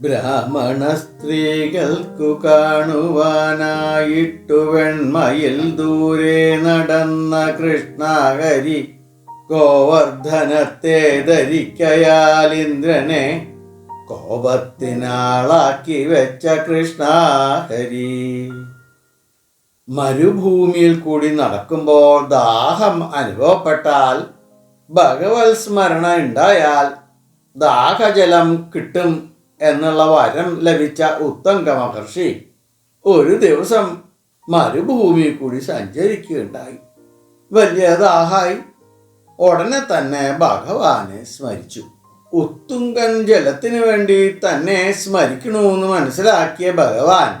ബ്രാഹ്മണ സ്ത്രീകൾക്കു കാണുവാനായിട്ടു വെൺമയിൽ ദൂരെ നടന്ന കൃഷ്ണഹരി ഗോവർദ്ധനത്തെ ധരിക്കയാൽ ഇന്ദ്രനെ കോപത്തിനാളാക്കി വെച്ച കൃഷ്ണഹരി. മരുഭൂമിയിൽ കൂടി നടക്കുമ്പോൾ ദാഹം അനുഭവപ്പെട്ടാൽ ഭഗവത് സ്മരണ ഉണ്ടായാൽ ദാഹജലം കിട്ടും എന്നുള്ള വരം ലഭിച്ച ഉത്തങ്ക മഹർഷി ഒരു ദിവസം മരുഭൂമിയിൽ കൂടി സഞ്ചരിക്കുകയുണ്ടായി. വലിയ ദാഹായി ഉടനെ തന്നെ ഭഗവാനെ സ്മരിച്ചു. ഉത്തുങ്കൻ ജലത്തിനു വേണ്ടി തന്നെ സ്മരിക്കണമെന്ന് മനസ്സിലാക്കിയ ഭഗവാൻ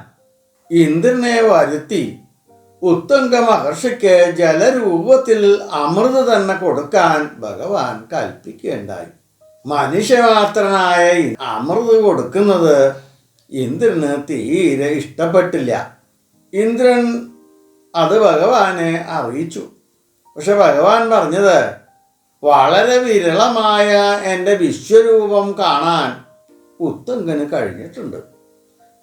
ഇന്ദ്രനെ വരുത്തി ഉത്തുങ്ക മഹർഷിക്ക് ജലരൂപത്തിൽ അമൃത തന്നെ കൊടുക്കാൻ ഭഗവാൻ കൽപ്പിക്കുകയുണ്ടായി. മനുഷ്യമാത്രനായ അമൃത് കൊടുക്കുന്നത് ഇന്ദ്രന് തീരെ ഇഷ്ടപ്പെട്ടില്ല. ഇന്ദ്രൻ അത് ഭഗവാനെ അറിയിച്ചു. പക്ഷെ ഭഗവാൻ പറഞ്ഞത് വളരെ വിരളമായ എന്റെ വിശ്വരൂപം കാണാൻ ഉത്തങ്കന് കഴിഞ്ഞിട്ടുണ്ട്.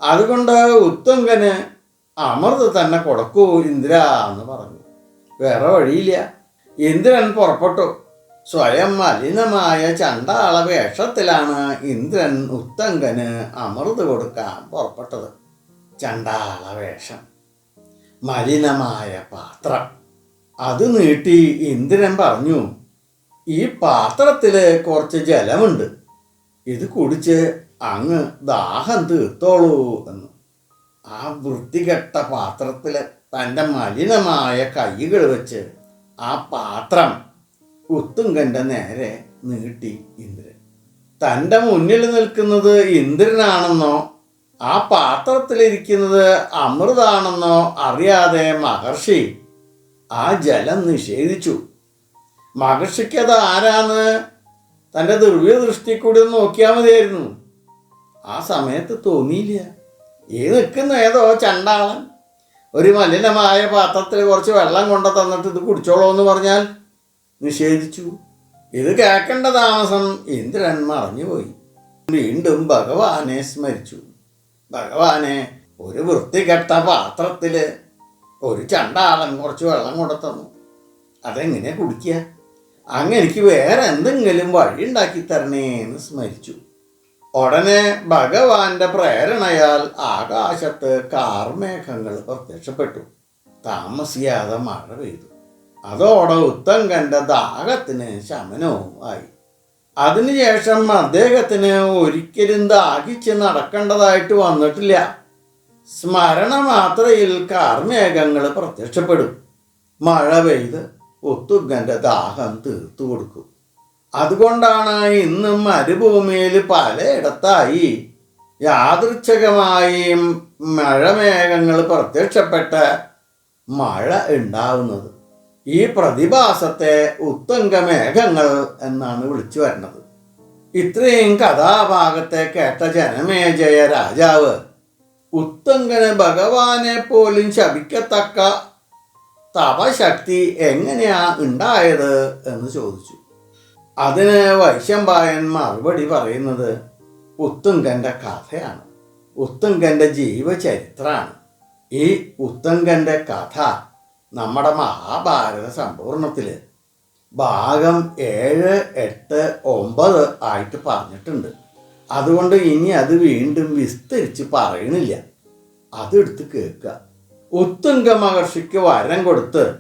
അതുകൊണ്ട് ഉത്തങ്കന് അമൃത് തന്നെ കൊടുക്കൂ ഇന്ദ്ര എന്ന് പറഞ്ഞു. വേറെ വഴിയില്ല. ഇന്ദ്രൻ പുറപ്പെട്ടു. സ്വയം മലിനമായ ചണ്ടാള വേഷത്തിലാണ് ഇന്ദ്രൻ ഉത്തങ്കന് അമൃത് കൊടുക്കാൻ പുറപ്പെട്ടത്. ചണ്ടാള വേഷം മലിനമായ പാത്രം. അത് നീട്ടി ഇന്ദ്രൻ പറഞ്ഞു ഈ പാത്രത്തിൽ കുറച്ച് ജലമുണ്ട്. ഇത് കുടിച്ച് അങ്ങ് ദാഹം തീർത്തോളൂ എന്ന്. ആ വൃത്തികെട്ട പാത്രത്തിൽ തന്റെ മലിനമായ കൈകൾ വെച്ച് ആ പാത്രം ഉത്തുങ്കന്റെ നേരെ നീട്ടി ഇന്ദ്രൻ. തന്റെ മുന്നിൽ നിൽക്കുന്നത് ഇന്ദ്രനാണെന്നോ ആ പാത്രത്തിലിരിക്കുന്നത് അമൃതാണെന്നോ അറിയാതെ മഹർഷി ആ ജലം നിഷേധിച്ചു. മഹർഷിക്ക് അത് ആരാന്ന് തന്റെ ദുർവ്യ ദൃഷ്ടി കൂടി ഒന്ന് നോക്കിയാൽ മതിയായിരുന്നു. ആ സമയത്ത് തോന്നിയില്ല. ഈ നിൽക്കുന്ന ഏതോ ചണ്ടാളൻ ഒരു മലിനമായ പാത്രത്തിൽ കുറച്ച് വെള്ളം കൊണ്ടു തന്നിട്ട് ഇത് കുടിച്ചോളൂ എന്ന് പറഞ്ഞാൽ നിഷേധിച്ചു. ഇത് കേൾക്കേണ്ട താമസം ഇന്ദ്രൻ മറഞ്ഞുപോയി. വീണ്ടും ഭഗവാനെ സ്മരിച്ചു. ഭഗവാനെ ഒരു വൃത്തികെട്ട പാത്രത്തിൽ ഒരു ചണ്ടാളം കുറച്ച് വെള്ളം കൊണ്ടു തന്നു അതെങ്ങനെ കുടിക്കുക? അങ്ങ് എനിക്ക് വേറെ എന്തെങ്കിലും വഴി ഉണ്ടാക്കി തരണേ എന്ന് സ്മരിച്ചു. ഉടനെ ഭഗവാന്റെ പ്രേരണയാൽ ആകാശത്ത് കാർമേഘങ്ങൾ പ്രത്യക്ഷപ്പെട്ടു. താമസിയാതെ മഴ പെയ്തു. അതോടെ കണ്ട ദാഹത്തിന് ശമനവും ആയി അതിനുശേഷം അദ്ദേഹത്തിന് ഒരിക്കലും ദാഹിച്ച് നടക്കേണ്ടതായിട്ട് വന്നിട്ടില്ല. സ്മരണ മാത്രയിൽ കാർമേഘങ്ങൾ പ്രത്യക്ഷപ്പെടും. മഴ പെയ്ത് ഒത്തുഗന്റെ ദാഹം തീർത്തു കൊടുക്കും. അതുകൊണ്ടാണ് ഇന്നും മരുഭൂമിയിൽ പലയിടത്തായി യാദൃച്ഛകമായി മഴമേഘങ്ങൾ പ്രത്യക്ഷപ്പെട്ട മഴ ഉണ്ടാവുന്നത്. ഈ പ്രതിഭാസത്തെ ഉത്തങ്കമേഘങ്ങൾ എന്നാണ് വിളിച്ചു വരുന്നത്. ഇത്രയും കഥാഭാഗത്തെ കേട്ട ജനമേജയ രാജാവ് ഉത്തങ്കന് ഭഗവാനെ പോലും ശപിക്കത്തക്ക തപശക്തി എങ്ങനെയാ ഉണ്ടായത് എന്ന് ചോദിച്ചു. അതിന് വൈശമ്പായൻ മറുപടി പറയുന്നത് ഉത്തുങ്കന്റെ കഥയാണ്. ഉത്തുങ്കന്റെ ജീവചരിത്രമാണ് ഈ ഉത്തങ്കന്റെ കഥ നമ്മുടെ മഹാഭാരത സമ്പൂർണത്തിൽ ഭാഗം ഏഴ് എട്ട് ഒമ്പത് ആയിട്ട് പറഞ്ഞിട്ടുണ്ട്. അതുകൊണ്ട് ഇനി അത് വീണ്ടും വിസ്തരിച്ച് പറയണില്ല. അതെടുത്ത് കേൾക്കുക. ഉത്തുങ്ക മഹർഷിക്ക് വരം കൊടുത്ത്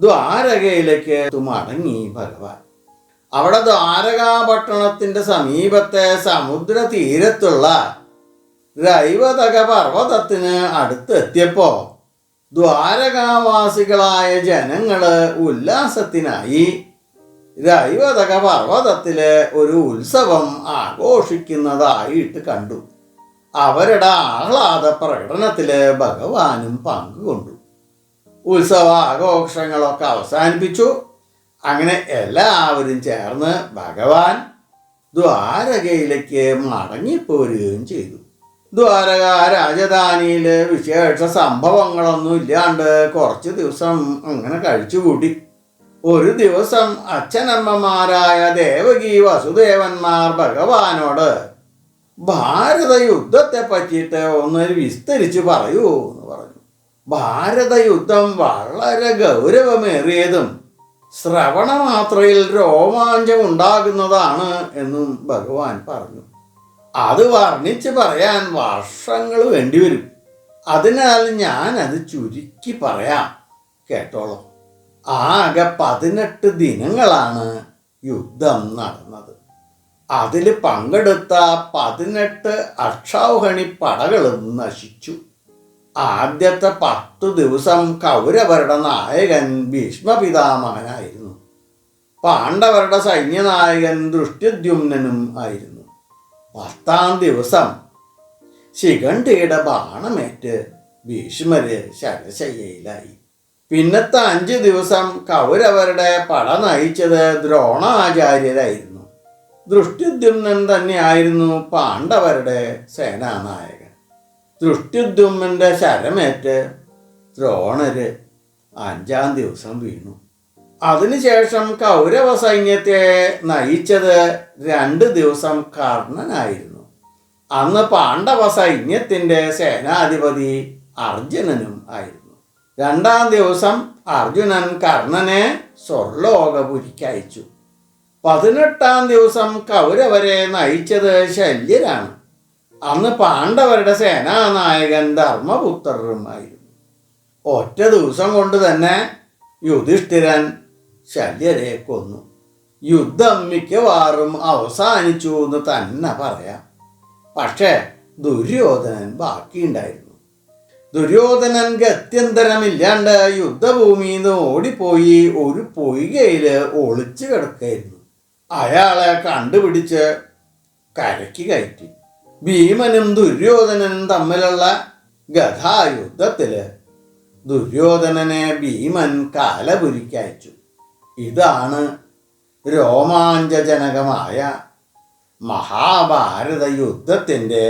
ദ്വാരകയിലേക്ക് മടങ്ങി ഭഗവാൻ. അവിടെ ദ്വാരകാപട്ടണത്തിന്റെ സമീപത്തെ സമുദ്ര തീരത്തുള്ള രൈവതക പർവതത്തിന് അടുത്തെത്തിയപ്പോ ദ്വാരകാവാസികളായ ജനങ്ങൾ ഉല്ലാസത്തിനായി രൈവതക പർവതത്തിലെ ഒരു ഉത്സവം ആഘോഷിക്കുന്നതായിട്ട് കണ്ടു. അവരുടെ ആഹ്ലാദ പ്രകടനത്തിൽ ഭഗവാനും പങ്കുകൊണ്ടു. ഉത്സവ ആഘോഷങ്ങളൊക്കെ അവസാനിപ്പിച്ചു. അങ്ങനെ എല്ലാവരും ചേർന്ന് ഭഗവാൻ ദ്വാരകയിലേക്ക് മടങ്ങിപ്പോരുകയും ചെയ്തു. ദ്വാരക രാജധാനിയിൽ വിശേഷ സംഭവങ്ങളൊന്നും ഇല്ലാണ്ട് കുറച്ച് ദിവസം അങ്ങനെ കഴിച്ചുകൂടി ഒരു ദിവസം അച്ഛനമ്മമാരായ ദേവകി വസുദേവന്മാർ ഭഗവാനോട് ഭാരത യുദ്ധത്തെ പറ്റിയിട്ട് ഒന്ന് വിസ്തരിച്ച് പറയൂ എന്ന് പറഞ്ഞു. ഭാരത യുദ്ധം വളരെ ഗൗരവമേറിയതും ശ്രവണമാത്രയിൽ രോമാഞ്ചം ഉണ്ടാകുന്നതാണ് എന്നും ഭഗവാൻ പറഞ്ഞു. അത് വർണിച്ച് പറയാൻ വർഷങ്ങൾ വേണ്ടിവരും. അതിനാൽ ഞാൻ അത് ചുരുക്കി പറയാം. കേട്ടോളൂ. ആകെ പതിനെട്ട് ദിനങ്ങളാണ് യുദ്ധം നടന്നത്. അതിൽ പങ്കെടുത്ത പതിനെട്ട് അക്ഷൗഹണി പടകളും നശിച്ചു. ആദ്യത്തെ പത്തു ദിവസം കൗരവരുടെ നായകൻ ഭീഷ്മപിതാമഹനായിരുന്നു. പാണ്ഡവരുടെ സൈന്യനായകൻ ദൃഷ്ടിദ്യുമ്നനും ആയിരുന്നു. പത്താം ദിവസം. ശിഖണ്ഡിയുടെ ബാണമേറ്റ് ഭീഷ്മര് ശരശയ്യയിലായി. പിന്നത്തെ അഞ്ച് ദിവസം കൗരവരുടെ പട നയിച്ചത് ദ്രോണാചാര്യരായിരുന്നു. ദൃഷ്ടിദ്യുമ്നൻ തന്നെയായിരുന്നു പാണ്ഡവരുടെ സേനാനായകൻ. ദൃഷ്ടിദ്യുമ്നന്റെ ശരമേറ്റ് ദ്രോണര് അഞ്ചാം ദിവസം വീണു. അതിനുശേഷം കൗരവ സൈന്യത്തെ നയിച്ചത് രണ്ട് ദിവസം കർണനായിരുന്നു. അന്ന് പാണ്ഡവ സൈന്യത്തിന്റെ സേനാധിപതി അർജുനനും ആയിരുന്നു. രണ്ടാം ദിവസം അർജുനൻ കർണനെ സ്വർലോകപുരിക്കയച്ചു. പതിനെട്ടാം ദിവസം കൗരവരെ നയിച്ചത് ശല്യരാണ്. അന്ന് പാണ്ഡവരുടെ സേനാനായകൻ ധർമ്മപുത്രരുമായിരുന്നു. ഒറ്റ ദിവസം കൊണ്ട് തന്നെ യുധിഷ്ഠിരൻ ശല്യരെ കൊന്നു. യുദ്ധം മിക്കവാറും അവസാനിച്ചു എന്ന് തന്നെ പറയാം. പക്ഷേ ദുര്യോധനൻ ബാക്കിയുണ്ടായിരുന്നു. ദുര്യോധനൻ ഗത്യന്തരമില്ലാണ്ട് യുദ്ധഭൂമിയിൽ നിന്ന് ഓടിപ്പോയി ഒരു പൊയ്കയിൽ ഒളിച്ചു കിടക്കായിരുന്നു അയാളെ കണ്ടുപിടിച്ച് കരയ്ക്ക് കയറ്റി. ഭീമനും ദുര്യോധനനും തമ്മിലുള്ള ഗഥായുദ്ധത്തിൽ ദുര്യോധനനെ ഭീമൻ കാലപുരിക്കയച്ചു ഇതാണ് രോമാഞ്ചജനകമായ മഹാഭാരത യുദ്ധത്തിന്റെ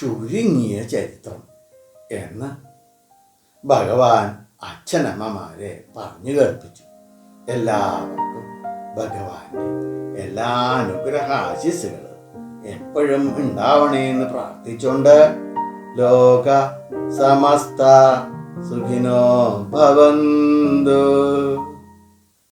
ചുരുങ്ങിയ ചരിത്രം എന്ന് ഭഗവാൻ അച്ഛനമ്മമാരെ പറഞ്ഞു കേൾപ്പിച്ചു. എല്ലാവർക്കും ഭഗവാന്റെ എല്ലാ അനുഗ്രഹ ആശിസ്സുകളും എപ്പോഴും ഉണ്ടാവണേ എന്ന് പ്രാർത്ഥിച്ചുകൊണ്ട് ലോക സമസ്ത സുഖിനോ ഭവന്തു.